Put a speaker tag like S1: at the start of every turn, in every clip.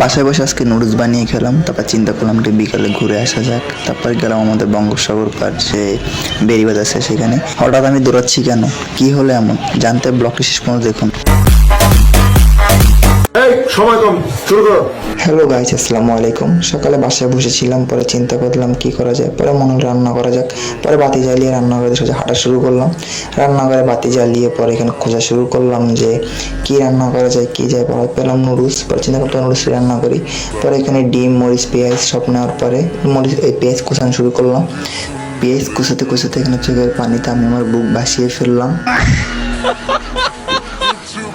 S1: বাসায় বসে আজকে নুডলস বানিয়ে খেলাম, তারপর চিন্তা করলাম যে বিকালে ঘুরে আসা যাক। তারপর গেলাম আমাদের বঙ্গোপসাগর পার যে বেরিবাজ আছে সেখানে। হঠাৎ আমি দৌড়াচ্ছি কেন? কি হলো এমন? জানতে ব্লগটি শেষ পর্যন্ত দেখুন।
S2: সময় কম, শুরু করো।
S1: হ্যালো গাইজ আসসালামু আলাইকুম। সকালে বাসায় বসেছিলাম, পরে চিন্তা করলাম কি করা যায়। পরে মনে হলো রান্না করা যাক। পরে বাতি জ্বালিয়ে রান্নাঘরে সোজা হাঁটা শুরু করলাম। রান্নাঘরে বাতি জ্বালিয়ে পরে এখানে খোঁজা শুরু করলাম যে কি রান্না করা যায়, কি যায়। পরে পেলাম নুডলস। পরে চিন্তা করতে নুডলস রান্না করি। পরে এখানে ডিম, মরিচ, পেঁয়াজ সব নেওয়ার পরে মরিচ, এই পেঁয়াজ কুচানো শুরু করলাম। পেঁয়াজ কুচাতে কুচাতে এখানে চোখের পানিতে আমি আমার বুক ভাসিয়ে ফেললাম।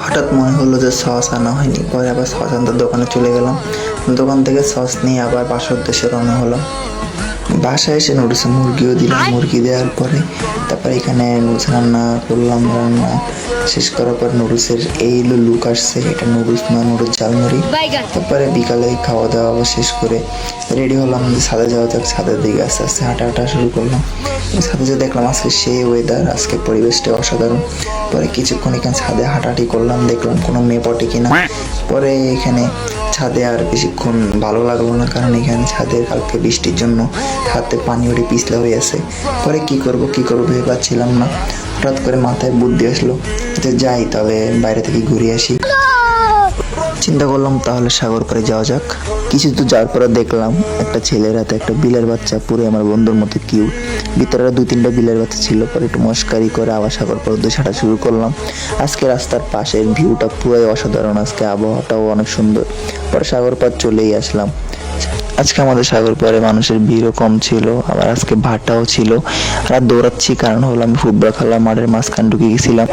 S1: হঠাৎ মনে হলো যে সস আনা হয়নি। পরে আবার সস আনতে দোকানে চলে গেলাম। দোকান থেকে সস নিয়ে আবার বাসার উদ্দেশ্যে রওনা হলাম। বাসায় এসে নুডলসে মুরগিও দিলাম। মুরগি দেওয়ার পরে তারপরে এখানে নুডলস রান্না করলাম। রান্না শেষ করার পর নুডলসের এই হলো লুক আসছে এটা নুডলস না নুডলস ঝালমুড়ি। তারপরে বিকালে খাওয়া দাওয়া শেষ করে রেডি হলাম। যে ছাদে যাওয়া যাক ছাদের দিকে আস্তে আস্তে হাঁটা হাঁটা শুরু করলাম। ছাদে যে দেখলাম আজকে সেই ওয়েদার আজকে পরিবেশটা অসাধারণ। পরে কিছুক্ষণ এখানে ছাদে হাঁটাহাঁটি করলাম দেখলাম কোনো মেয়ে পটে কিনা। পরে এখানে ছাদে আর বেশিক্ষণ ভালো লাগল না কারণ এখানে ছাদে কালকে বৃষ্টির জন্য হাতে পানি উঠে পিছলা হয়ে আছে। পরে কি করব কি করব ভেবে পাচ্ছিলাম না। হঠাৎ করে মাথায় বুদ্ধি আসলো যে যাই তবে বাইরে থেকে ঘুরে আসি। চিন্তা করলাম তাহলে সাগর পাড়ে যাওয়া যাক। কিছু তো যাওয়ার পরে দেখলাম, একটা ছেলের হাতে একটা বিলের বাচ্চা পুরো আমার বন্ধুর মতো কিউ ভিতরে দুই তিনটা বিলের বাচ্চা ছিল, পরে একটু মস্কারি করে আবার সাগর পাড় দিয়ে হাঁটা শুরু করলাম। আজকে রাস্তার পাশের ভিউটা পুরোই অসাধারণ, আজকে আবহাওয়াটাও অনেক সুন্দর। পরে সাগর পাড় চলেই আসলাম। আজকে আমাদের সাগর পাড়ে মানুষের ভিড়ও কম ছিল, আবার আজকে ভাটাও ছিল। আর দৌড়াচ্ছি, কারণ হলো আমি ফুটবল খেলার মাঠের মাঝখান ঢুকে গেছিলাম।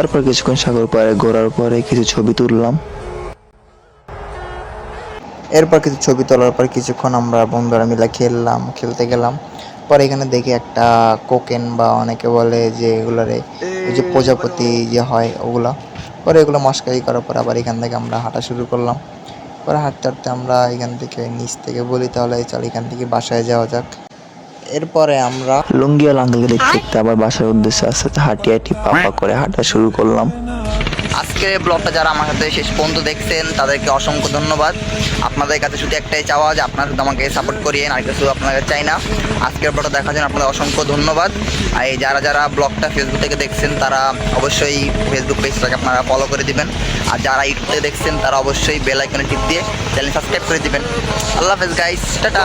S1: তারপর কিছুক্ষণ সাগর পাড়ে ঘোরার পরে কিছু ছবি তুললাম। এরপর কিছু ছবি তোলার পর কিছুক্ষণ আমরা বন্ধুরা মিলে খেললাম, খেলতে গেলাম। পরে এখানে দেখি একটা কোকেন বা অনেকে বলে যে এগুলারে ওই যে প্রজাপতি যে হয় ওগুলা। পরে এগুলো মস্কারি করার পর আবার এখান থেকে আমরা হাঁটা শুরু করলাম। পরে হাঁটতে হাঁটতে আমরা এখান থেকে নিচ থেকে বলি, তাহলে চল এখান থেকে বাসায় যাওয়া যাক। এরপরে আমরা লুঙ্গিওয়ালা আঙ্কেলকে দেখতে দেখতে আবার বাসার উদ্দেশ্যে আস্তে আস্তে হাঁটি হাঁটি পাপা করে হাঁটা শুরু করলাম।
S3: আজকের ব্লগটা যারা আমার সাথে শেষ পর্যন্ত দেখছেন তাদেরকে অসংখ্য ধন্যবাদ। আপনাদের কাছে শুধু একটাই চাওয়া যে আপনারা শুধু আমাকে সাপোর্ট করিয়েন আর কিছু আপনাদের চাই না। আজকের ব্লগটা দেখার জন্য আপনাদের অসংখ্য ধন্যবাদ। আর এই যারা যারা ব্লগটা ফেসবুক থেকে দেখছেন তারা অবশ্যই ফেসবুক পেজটাকে আপনারা ফলো করে দিবেন। আর যারা ইউটিউব থেকে দেখছেন তারা অবশ্যই বেল আইকনে টিপ দিয়ে চ্যানেল সাবস্ক্রাইব করে দিবেন। আল্লাহ হাফেজ গাইস টাটা।